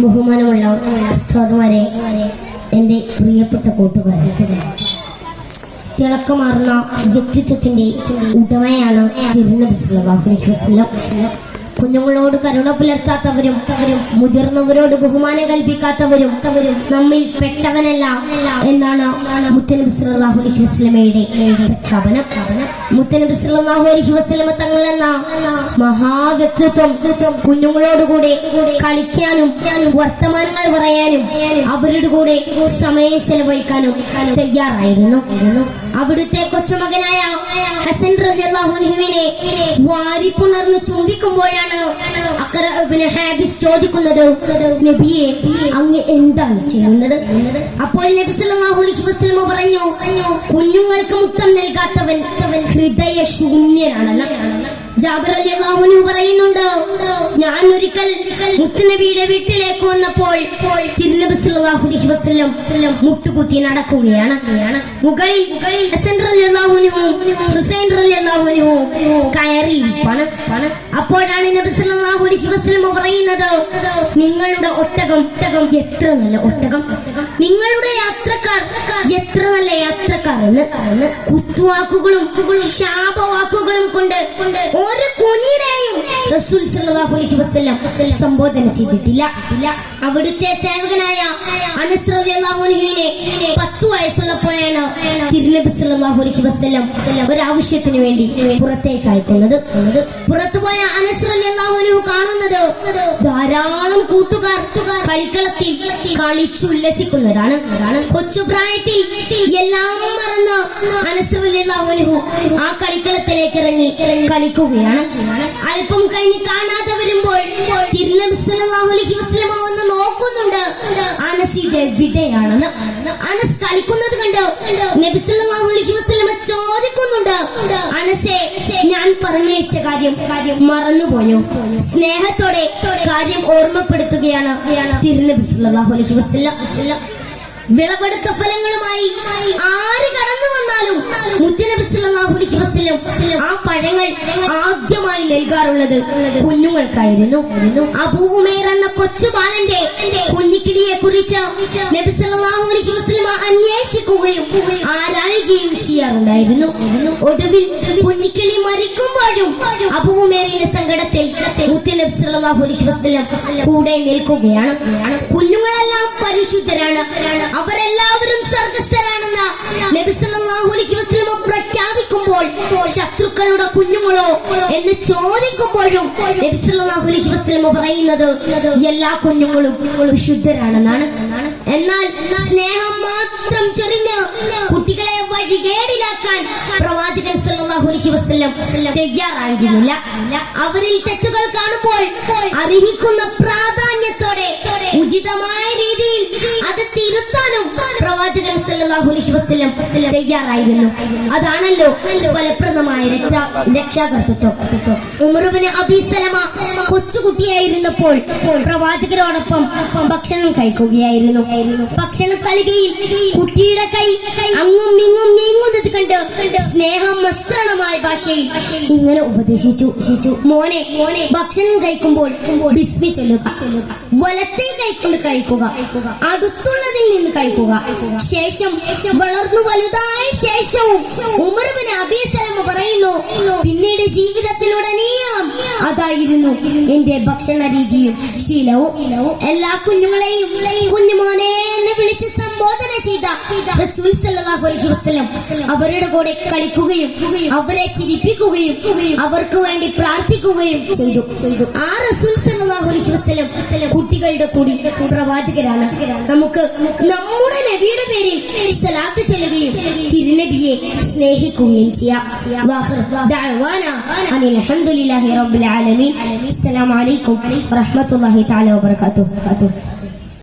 ബഹുമാനമുള്ള ഉസ്താദ്മാരെ എന്റെ പ്രിയപ്പെട്ട കൂട്ടുകാരെ. തിളക്കമാർന്ന വ്യക്തിത്വത്തിന്റെ ഉടമയാണ് തിരുനബി സല്ലല്ലാഹു അലൈഹി വസല്ലം. കുഞ്ഞുങ്ങളോട് കരുണ പുലർത്താത്തവരും മുതിർന്നവരോട് ബഹുമാനം കൽപ്പിക്കാത്തവരും നമ്മിൽ പെട്ടവനല്ല എന്നാണ് മുത്തനബി സല്ലല്ലാഹു അലൈഹി വസല്ലമയുടെ പ്രഖ്യാപനം. മുത്തനബി സല്ലല്ലാഹു അലൈഹി വസല്ലമ തങ്ങൾ എന്ന മഹാവ്യക്തിത്വം കുഞ്ഞുങ്ങളോട് കൂടെ കളിക്കാനും വർത്തമാനങ്ങൾ പറയാനും അവരുടെ കൂടെ സമയം ചെലവഴിക്കാനും തയ്യാറായിരുന്നു. അവിടുത്തെ കൊച്ചുമകനായ ഹസൻ റളിയല്ലാഹു വാരി വാരിപ്പുണർന്ന് ചുംബിക്കുമ്പോഴാണ് ഹാബിസ് ചോദിക്കുന്നത് നബിയെ അങ്ങ് എന്താണ് ചെയ്യുന്നത്? അപ്പോൾ നബി അലൈഹി വസല്ലം പറഞ്ഞു കുഞ്ഞുങ്ങൾക്ക് മുത്തം നൽകാത്തവൻ ഹൃദയ ശൂന്യനാണെന്ന് പറയുന്നുണ്ട് ഞാൻ ഒരിക്കൽ മുത്തുനബിയുടെ വീട്ടിലേക്ക് വന്നപ്പോൾ സല്ലല്ലാഹു അലൈഹി വസല്ലം മുട്ടുകുത്തി നടക്കുകയാണ്. മുകളിൽ ഹസൻ ഹുസൈൻ അപ്പോഴാണ് നബി സല്ലല്ലാഹു അലൈഹി പറയുന്നത് നിങ്ങളുടെ ഒട്ടകം ഒട്ടകം എത്ര നല്ല ഒട്ടകം? നിങ്ങളുടെ യാത്രക്കാർ എത്ര നല്ല യാത്രക്കാർ എന്ന്? കുത്തുവാക്കുകളും സംബോധന ചെയ്തിട്ടില്ല. അവിടുത്തെ സേവകനായ പത്ത് വയസ്സുള്ളപ്പോഴാണ് തിരുനബി സല്ലല്ലാഹു അലൈഹി വസല്ലം ഒരു ആവശ്യത്തിന് വേണ്ടി പുറത്തേക്ക് അയക്കുന്നത്. പുറത്തു പോയ അനസ് റളിയല്ലാഹു അൻഹു കാണുന്നത് ധാരാളം കൂട്ടുകാർ കളിക്കളത്തിൽ കളിച്ചുല്ലസിക്കുന്നതാണ്. കൊച്ചുപ്രായത്തിൽ എല്ലാം മറന്ന് അൻഹു ആ കളിക്കളത്തിലേക്ക് ഇറങ്ങി കളിക്കുകയാണ്. അല്പം കഴിഞ്ഞ് കാണാതെ വരുമ്പോൾ തിരുനബി സല്ലല്ലാഹു അലൈഹി വസല്ലം ഒന്ന് നോക്കുന്നുണ്ട്. അനസ് ഇത് അനസ് കളിക്കുന്നത് കണ്ട് നബി കാര്യം കാര്യം മറന്നുപോയോ? സ്നേഹത്തോടെ കാര്യം ഓർമ്മപ്പെടുത്തുകയാണ് തിരുനബി സല്ലല്ലാഹു അലൈഹി വസല്ലം. വിളവെടുത്ത ഫലങ്ങളുമായി ആര് കടന്നു വന്നാലും മുത്തനബി സല്ലല്ലാഹു അലൈഹി വസല്ലം ആ പഴങ്ങൾ ആദ്യമായി നൽകാറുള്ളത് കുഞ്ഞുങ്ങൾക്കായിരുന്നു. അബൂ ഉമൈർ എന്ന കൊച്ചു ബാലന്റെ കുഞ്ഞിക്കിളിയെ കുറിച്ച് നബി സല്ലല്ലാഹു അലൈഹി വസല്ലം അന്വേഷിക്കുകയും ആരായുകയും ചെയ്യാറുണ്ടായിരുന്നു. ഒടുവിൽ കുഞ്ഞിക്കിളി മരിക്കുമ്പോഴും അബൂ ഉമൈറിന്റെ സങ്കടത്തിൽ കൂടെ നിൽക്കുകയാണ്. കുഞ്ഞുങ്ങളെല്ലാം പരിശുദ്ധരാണ്. അവരെല്ലാവരും സ്വർഗസ്ഥരാണെന്ന് പ്രഖ്യാപിക്കുമ്പോൾ ശത്രുക്കളുടെ കുഞ്ഞുങ്ങളോ എന്ന് ചോദിക്കുമ്പോഴും പറയുന്നത് എല്ലാ കുഞ്ഞുങ്ങളും വിശുദ്ധരാണെന്നാണ്. എന്നാൽ സ്നേഹം മാത്രം ചൊരിഞ്ഞ് കുട്ടികളെ വസല്ലം തയ്യാറായിരുന്നില്ല അവരിൽ തെറ്റുകൾ കാണുമ്പോൾ അർഹിക്കുന്ന പ്രാധാന്യത്തോടെ അലൈഹി വസല്ലം തയ്യാറായിരുന്നു. അതാണല്ലോ ഫലപ്രദമായ രക്ഷാ രക്ഷാകർത്തൃത്വം അബിസലമ കൊച്ചുകുട്ടിയായിരുന്നപ്പോൾ പ്രവാചകരോടൊപ്പം ഭക്ഷണം കഴിക്കുകയായിരുന്നു. ഭക്ഷണം തലികയിൽ കുട്ടിയുടെ കൈ അങ്ങും ഇങ്ങും നീങ്ങുന്നത് കണ്ട് സ്നേഹം മസ്രണമായ ഭാഷയിൽ ഇങ്ങനെ ഉപദേശിച്ചു. മോനെ മോനെ ഭക്ഷണം കഴിക്കുമ്പോൾ ബിസ്മി ചൊല്ലുക. വലത്തേ കൈക്കൊണ്ട് കഴിക്കുക. അടുത്തുള്ളതിൽ നിന്ന് കഴിക്കുക. ശേഷം വളർന്നു വലുതായ ശേഷവും ഉമർബിന് അബീസലമ പറയുന്നു പിന്നീട് ജീവിതത്തിലുടനീളം അതായിരുന്നു എന്റെ ഭക്ഷണ രീതിയും ശീലവും. എല്ലാ കുഞ്ഞുങ്ങളെയും കുഞ്ഞുമോനെ വിളിച്ച് സംബോധന ചെയ്ത റസൂൽ സല്ലല്ലാഹു അലൈഹി വസല്ലം അവരുടെ കൂടെ കളിക്കുകയും അവരെ ചിരിപ്പിക്കുകയും അവർക്ക് വേണ്ടി പ്രാർത്ഥിക്കുകയും ചെയ്തു. ചെയ്തു ആ റസൂൽ സല്ലല്ലാഹു അലൈഹി വസല്ലം കുട്ടികളുടെ കൂടി പ്രവാചകരാണ്. നമുക്ക് നമ്മുടെ നബിയുടെ പേരിൽ സലാത്ത് ചൊല്ലുകയും തിരുനബിയെ സ്നേഹിക്കുകയും ചെയ്യാം. അലഹമുല്ലാ റബ്ബിൽ ആലമീൻ. അസ്സലാമു അലൈക്കും വറഹ്മത്തുള്ളാഹി തആല വബറകാതുഹു.